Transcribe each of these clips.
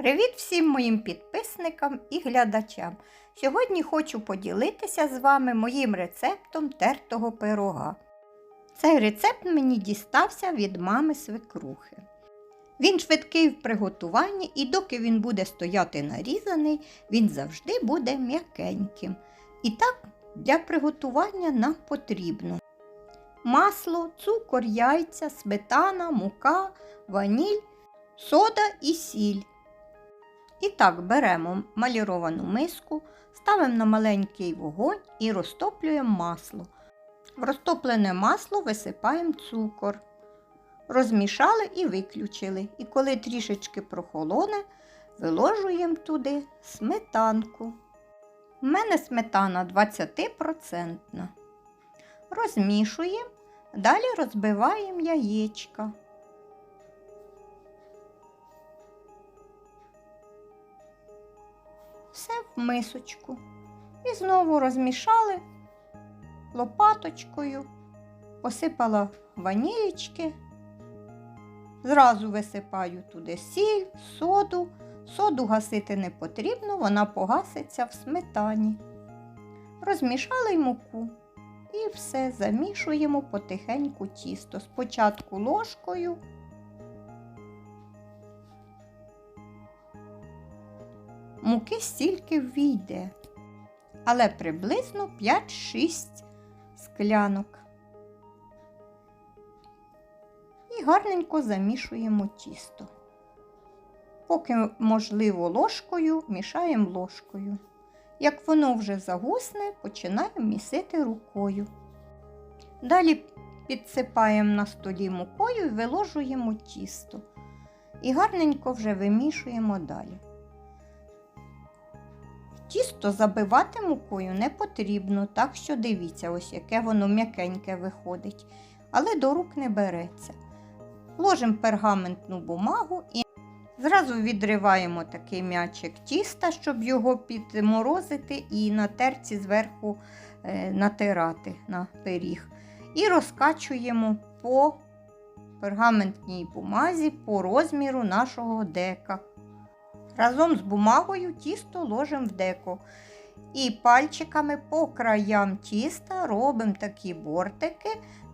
Привіт всім моїм підписникам і глядачам. Сьогодні хочу поділитися з вами моїм рецептом тертого пирога. Цей рецепт мені дістався від мами свекрухи. Він швидкий в приготуванні, і доки він буде стояти нарізаний, він завжди буде м'якеньким. І так, для приготування нам потрібно масло, цукор, яйця, сметана, мука, ваніль, сода і сіль. І так беремо маліровану миску, ставимо на маленький вогонь і розтоплюємо масло. В розтоплене масло висипаємо цукор. Розмішали і виключили. І коли трішечки прохолоне, виложуємо туди сметанку. У мене сметана 20%. Розмішуємо, далі розбиваємо яєчка. Все в мисочку. І знову розмішали лопаточкою, посипала ванілічки. Зразу висипаю туди сіль, соду. Соду гасити не потрібно, вона погаситься в сметані. Розмішали й муку. І все замішуємо потихеньку тісто. Спочатку ложкою. Муки стільки ввійде, але приблизно 5-6 склянок. І гарненько замішуємо тісто. Поки, можливо, ложкою мішаємо ложкою. Як воно вже загусне, починаємо місити рукою. Далі підсипаємо на столі мукою і виложуємо тісто. І гарненько вже вимішуємо далі. Тісто забивати мукою не потрібно, так що дивіться, ось яке воно м'якеньке виходить, але до рук не береться. Ложимо пергаментну бумагу і зразу відриваємо такий м'ячик тіста, щоб його підморозити і на терці зверху е, натирати на пиріг. І розкачуємо по пергаментній бумазі по розміру нашого дека. Разом з бумагою тісто ложимо в деко. І пальчиками по краям тіста робимо такі бортики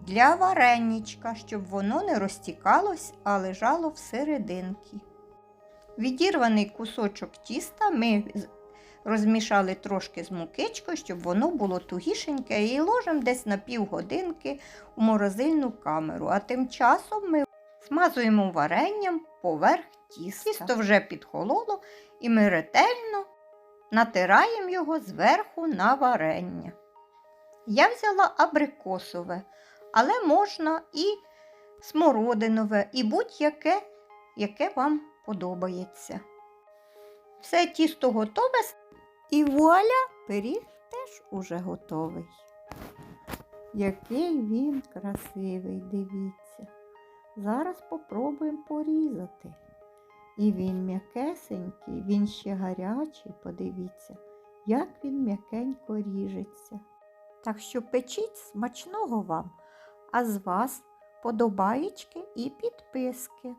для вареничка, щоб воно не розтікалось, а лежало всерединки. Відірваний кусочок тіста ми розмішали трошки з мукичкою, щоб воно було тугішеньке, і ложимо десь на півгодинки у морозильну камеру. А тим часом ми смазуємо варенням поверх тіста. Тісто вже підхололо, і ми ретельно натираємо його зверху на варення. Я взяла абрикосове, але можна і смородинове, і будь-яке, яке вам подобається. Все тісто готове і вуаля, пиріг теж уже готовий. Який він красивий, дивіться. Зараз попробуємо порізати. І він м'якесенький, він ще гарячий, подивіться, як він м'якенько ріжеться. Так що печіть смачного вам, а з вас подобаєчки і підписки.